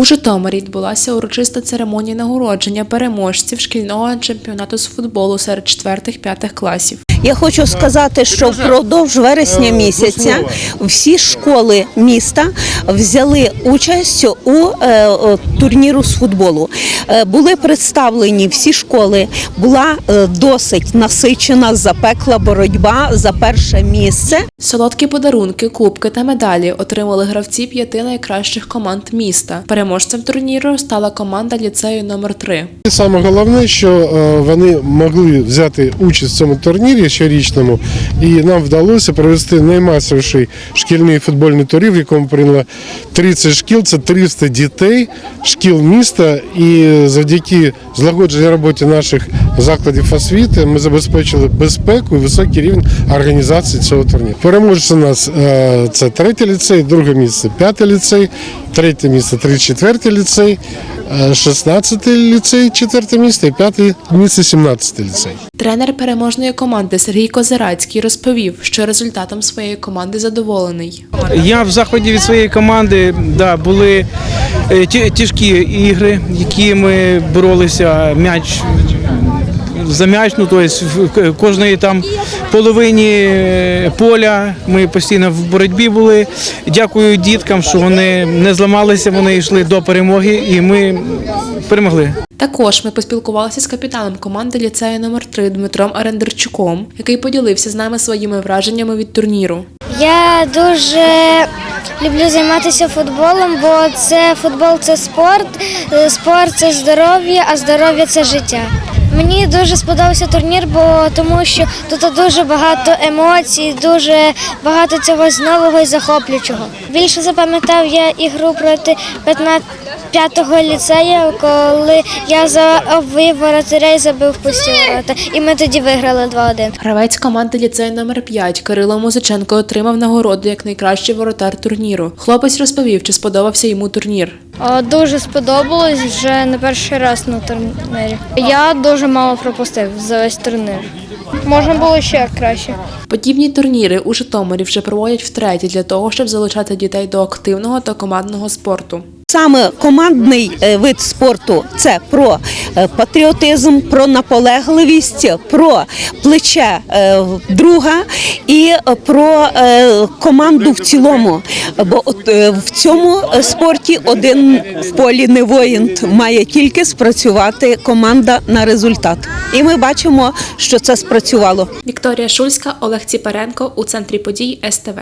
У Житомирі відбулася урочиста церемонія нагородження переможців шкільного чемпіонату з футболу серед 4-5 класів. Я хочу сказати, що впродовж вересня місяця всі школи міста взяли участь у е, турніру з футболу. Е, Були представлені всі школи. Була е, досить насичена запекла боротьба за перше місце. Солодкі подарунки, кубки та медалі отримали гравці п'яти найкращих команд міста. Переможцем турніру стала команда ліцею номер 3 І Саме головне, що е, вони могли взяти участь в цьому турнірі щорічному, і нам вдалося провести наймасовіший шкільний футбольний турнір, в якому прийняло 30 шкіл, це 300 дітей шкіл міста. І завдяки злагодженій роботі наших закладів освіти ми забезпечили безпеку і високий рівень організації цього турніру. Переможці у нас е, це третій ліцей, друге місце п'ятий ліцей, третє місце 34 ліцей. 16 ліцей, 4 місце і 5 місце 17 ліцей. Тренер переможної команди Сергій Козирацький розповів, що результатом своєї команди задоволений. Я в заході від своєї команди да, були е, тяжкі ігри, які ми боролися м'яч за м'яч, ну тобто в кожної там половині е, поля. Ми постійно в боротьбі були. Дякую діткам, що вони не зламалися, вони йшли до перемоги, і ми перемогли. Також ми поспілкувалися з капітаном команди ліцею номер 3 Дмитром Арендерчуком, який поділився з нами своїми враженнями від турніру. Я дуже люблю займатися футболом, бо це футбол це спорт, е, спорт це здоров'я, а здоров'я це життя. Мені дуже сподобався турнір, бо тому що тут дуже багато емоцій, дуже багато цього нового і захоплюючого. Більше запам'ятав я ігру проти 15 п'ятого ліцею, коли я завив воротаря і забив пусті ворота. І ми тоді виграли 2-1. Гравець команди ліцею номер 5 Кирило Музиченко отримав нагороду як найкращий воротар турніру. Хлопець розповів, чи сподобався йому турнір. Дуже сподобалось вже не перший раз на турнірі. Я дуже мало пропустив за весь турнір. Можна було ще краще. Подібні турніри у Житомирі вже проводять втретє для того, щоб залучати дітей до активного та командного спорту. Саме командний е, вид спорту це про е, патріотизм, про наполегливість, про плече е, друга і про команду в цілому. Бо от в цьому спорті один в полі не воїн має тільки спрацювати команда на результат. І ми бачимо, що це спрацювало. Вікторія Шульська, Олег Ціпаренко у центрі подій СТВ.